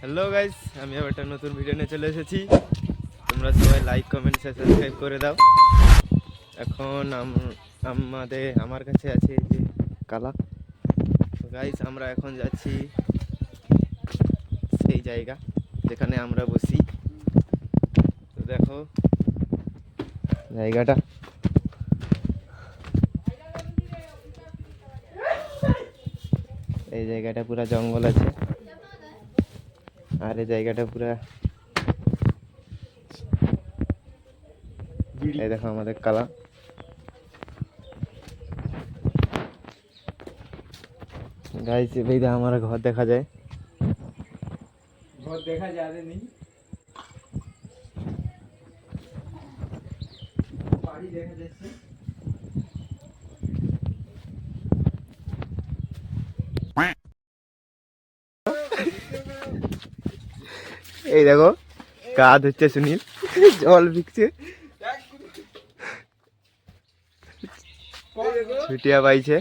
Hello guys আমি আবার একটা নতুন ভিডিও নিয়ে চলে এসেছি। তোমরা সবাই লাইক কমেন্ট সাবস্ক্রাইব করে দাও। এখন আমাদের আমার কাছে আছে যে কালা। গাইস আমরা এখন যাচ্ছি সেই জায়গা যেখানে আমরা বসি। তো দেখো, জায়গাটা। এই জায়গাটা পুরো জঙ্গল আছে। আর এই জায়গাটা পুরা এই দেখো আমাদের কালা। গাইস এই দেখো আমার ঘর দেখা যায়। ঘর দেখা যায় রে নি। বাড়ি দেখা যাচ্ছে। এই দেখো কাজ হচ্ছে সুনীল। জল বিকছে ছুটিয়া পাইছে।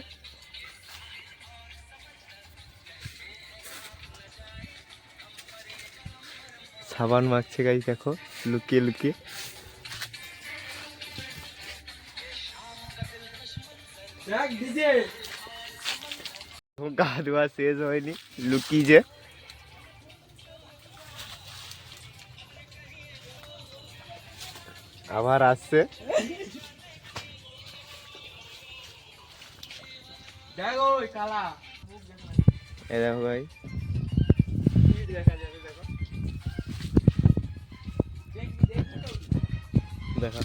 সাবান মাখছে গাই দেখো লুকিয়ে লুকিয়ে। গা ধোয়া শেষ হয়নি লুকিয়েছে আবার আসছে। মুখ দেখা ভাই। দেখো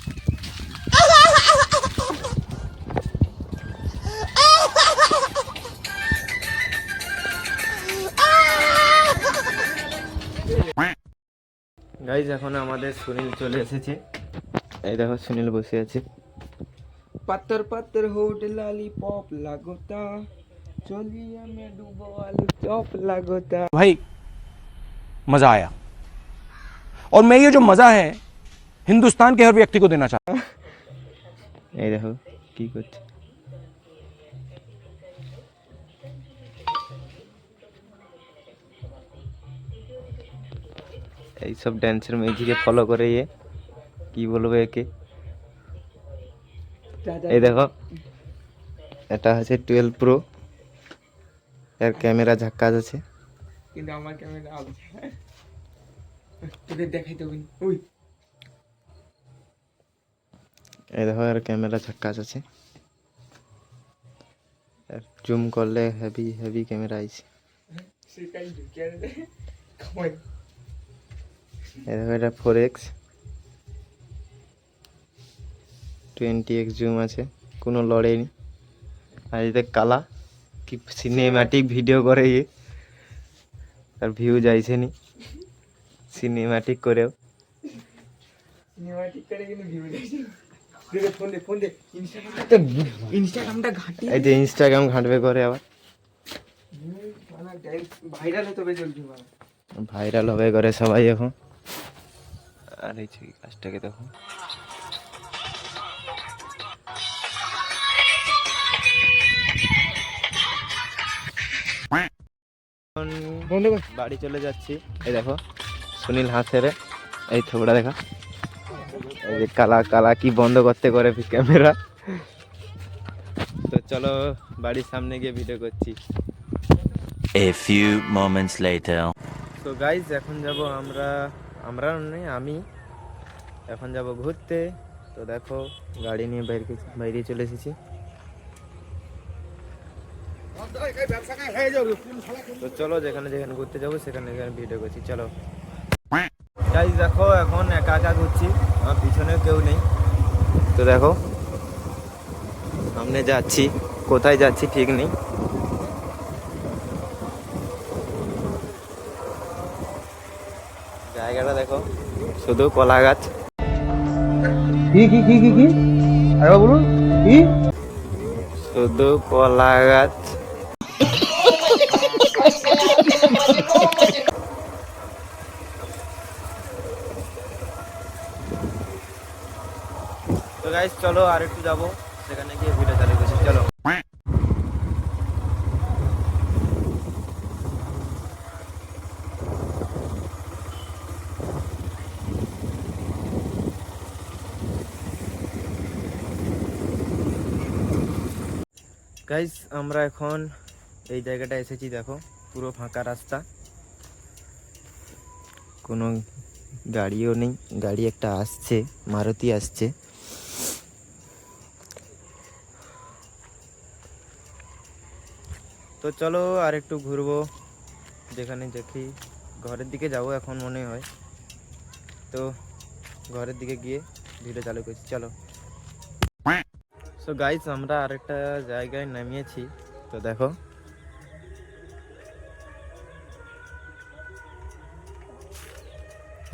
গাইজ এখন আমাদের সুনীল চলে এসেছে। এই দেখো সুনীল বসে আছে पत्थर पत्थर होट लॉलीपॉप लगोता चोलिया में डूबो आलू चॉप लगोता भाई मजा आया और मैं ये जो मजा है हिंदुस्तान के हर व्यक्ति को देना चाहता हूं এই দেখো কি করছে এইসব ড্যান্সের মিউজিকে ফলো করে ইয়ে কি বলব একে? এই দেখো এটা হচ্ছে টুয়েলভ প্রো এর ক্যামেরা ঝাক্কাস আছে কিন্তু আমার ক্যামেরা তোকে দেখাই দেবো ওই এই দেখো এর ক্যামেরা ঝাক্কাস আছে জুম করলে হেভি হেভি ক্যামেরা আইছে। এই দেখো এটা four X twenty X zoom আছে কোনো লড়েনি আর এতে কালা কি সিনেম্যাটিক ভিডিও করে ইয়ে আর ভিউ যাইছে নি সিনেম্যাটিক করেও। সিনেমাটিক করে কিন্তু ভিউ যাচ্ছে দে দে, ফোন দে ফোন দে। ইনস্টাগ্রামটা ইনস্টাগ্রামটা ঘাটি এই যে ইনস্টাগ্রাম ঘাঁটবে করে আবার। ভাইরাল হবে জলদি ভাইরাল হবে করে সবাই এখন। আর এই যে কাজটাকে দেখো। বাড়ি চলে যাচ্ছি। এই দেখো সুনীল হাসেরে এই থোবড়া দেখা। এই যে কালা কালা কি বন্ধ করতে করে ক্যামেরা তো চলো বাড়ির সামনে গিয়ে ভিডিও করছি। A few moments later. তো গাইজ এখন যাব আমরা আমরা নেই আমি। এখন যাব ঘুরতে। তো দেখো গাড়ি নিয়ে বাইরে বাইরে চলে এসেছি। তো চলো যেখানে যেখানে ঘুরতে যাব সেখানে যেখানে ভিডিও করছি। চলো। গাইজ দেখো এখন একা একা ঘুরছি। আমার পিছনে কেউ নেই। তো দেখো সামনে যাচ্ছি। কোথায় যাচ্ছি ঠিক নেই। জায়গাটা দেখো শুধু কলা গাছ। কি কি কি কি কি? আরে বলুন কি? শুধু কলা গাছ। চলো আর একটু যাব। সেখানে গিয়ে ভিডিও চালু করছি, চলো। গাইজ আমরা এখন এই জায়গাটা এসেছি, দেখো, পুরো ফাঁকা রাস্তা। কোনো গাড়িও নেই, গাড়ি একটা আসছে, মারুতি আসছে। তো চলো আর একটু ঘুরবো। যেখানে দেখি। ঘরের দিকে যাব এখন মনে হয়। তো ঘরের দিকে গিয়ে ভিডিও চালু করছি, চলো। সো গাইস আমরা আরেকটা জায়গায় নামিয়েছি। তো দেখো।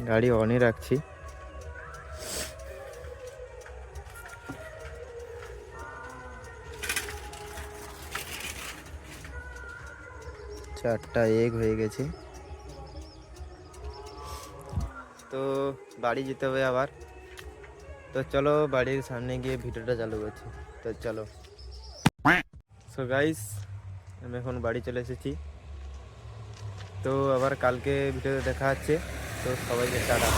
গাড়ি অনই রাখছি। চারটা এগ হয়ে গেছে। তো বাড়ি যেতে হবে আবার। তো চলো বাড়ির সামনে গিয়ে ভিডিওটা চালু করছি। তো চলো। সো গাইস আমি এখন বাড়ি চলে এসেছি। তো আবার কালকে ভিডিওতে দেখা হচ্ছে। তো সবাইকে টাটা।